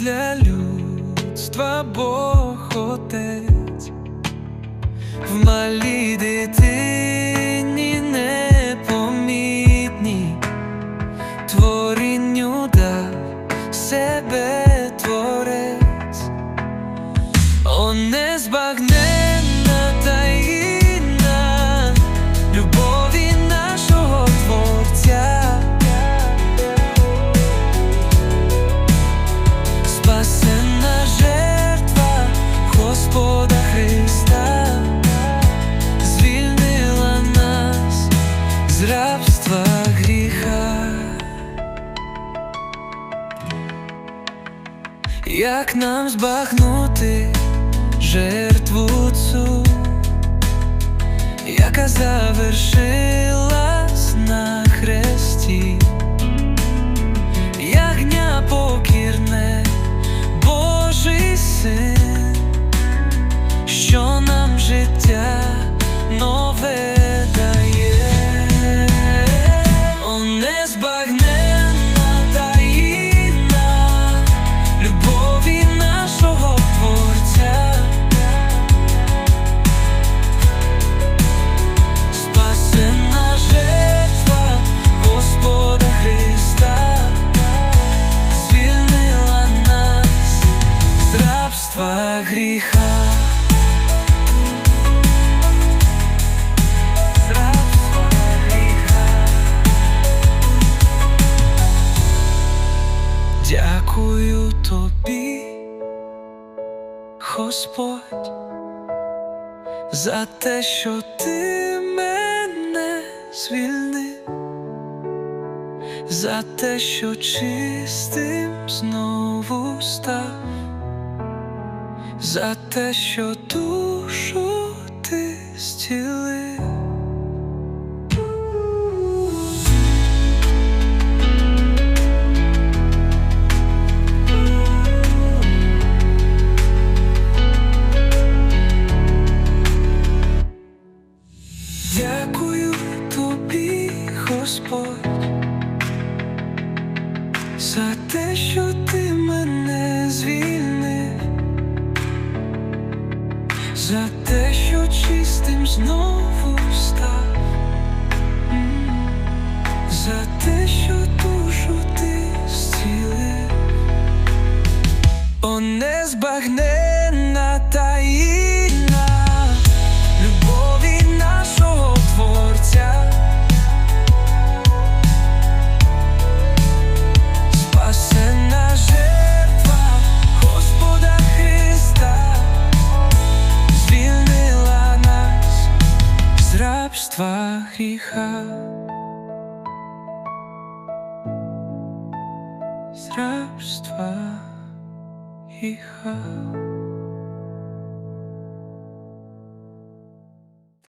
для людства Бог Отець. В малій дитині Як нам збагнути жертву цю, яка завершилась на хресті? Ягня покірне, Божий син, що нам життя нове дає, О, незбагненна Дякую тобі, Господь, за те, що ти мене звільнив, за те, що чистим знову став, за те, що душу ти зцілив. Дякую тобі, Господь, за те, що ти за те, що чистим знову став, за те, що душу ти зцілив, О, незбагненна рабства гріха. З рабства гріха.